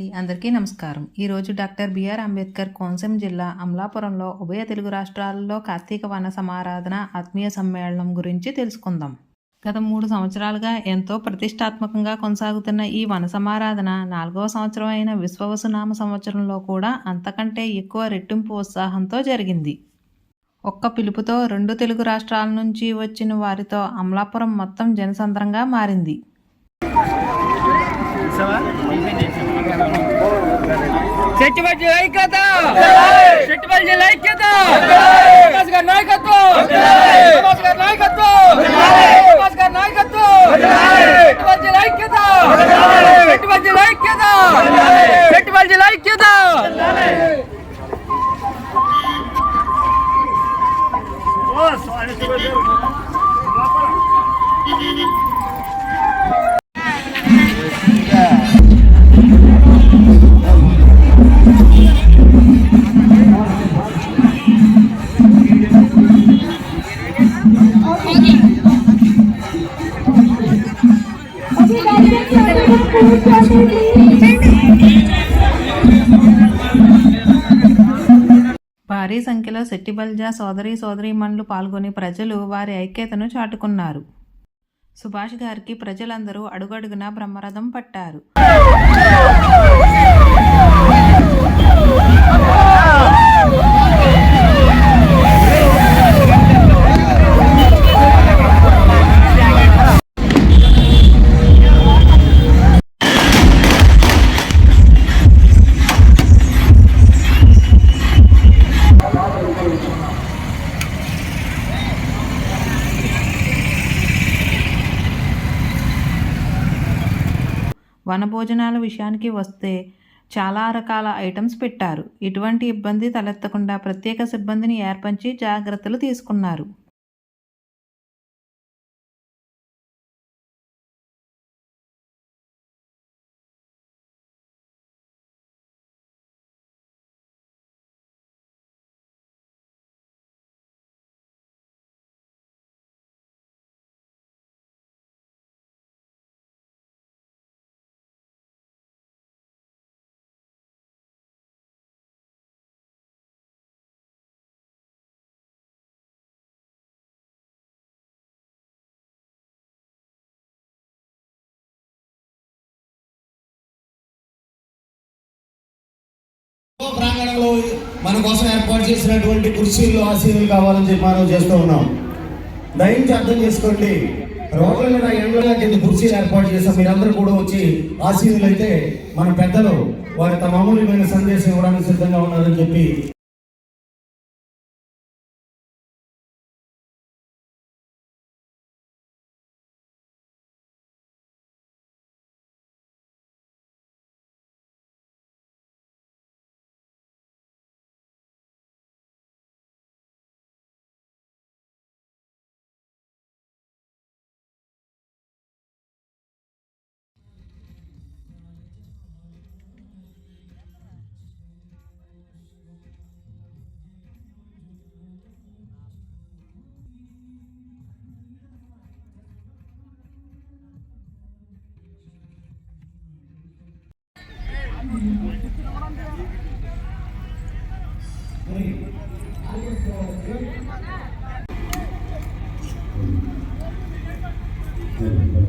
అండి. అందరికీ నమస్కారం. ఈరోజు డాక్టర్ బిఆర్ అంబేద్కర్ కోనసీమ జిల్లా అమలాపురంలో ఉభయ తెలుగు రాష్ట్రాలలో కార్తీక వన సమారాధన ఆత్మీయ సమ్మేళనం గురించి తెలుసుకుందాం. గత మూడు సంవత్సరాలుగా ఎంతో ప్రతిష్టాత్మకంగా కొనసాగుతున్న ఈ వన సమారాధన నాలుగవ సంవత్సరం అయిన విశ్వవసునామ సంవత్సరంలో కూడా అంతకంటే ఎక్కువ రెట్టింపు ఉత్సాహంతో జరిగింది. ఒక్క పిలుపుతో రెండు తెలుగు రాష్ట్రాల నుంచి వచ్చిన వారితో అమలాపురం మొత్తం జనసంద్రంగా మారింది. చెట్టుబడి ఐక్యత! చెట్టుబడి ఐక్యత! సుభాష్ గారి నాయకత్వం! సుభాష్ గారి నాయకత్వం! సుభాష్ గారి నాయకత్వం! చెట్టుబడి ఐక్యత! చెట్టుబడి ఐక్యత! చెట్టుబడి ఐక్యత! భారీ సంఖ్యలో శెట్టిబల్జా సోదరి సోదరీమణులు పాల్గొని ప్రజలు వారి ఐక్యతను చాటుకున్నారు. సుభాష్ గారికి ప్రజలందరూ అడుగడుగునా బ్రహ్మరథం పట్టారు. వనభోజనాల విషయానికి వస్తే చాలా రకాల ఐటమ్స్ పెట్టారు. ఎటువంటి ఇబ్బంది తలెత్తకుండా ప్రత్యేక సిబ్బందిని ఏర్పరిచి జాగ్రత్తలు తీసుకున్నారు. ప్రాంగణంలో మన కోసం ఏర్పాటు చేసినటువంటి కుర్చీలు ఆశీర్లు కావాలని చెప్పి మనం చేస్తూ ఉన్నాం. దయించి అర్థం చేసుకోండి. రోడ్ల మీద ఎండల కింద కుర్చీలు ఏర్పాటు చేస్తాం మీరందరూ కూడా వచ్చి ఆశీర్లు అయితే మన పెద్దలు వారి తమ అమూల్యమైన సందేశం ఇవ్వడానికి సిద్ధంగా ఉన్నారని చెప్పి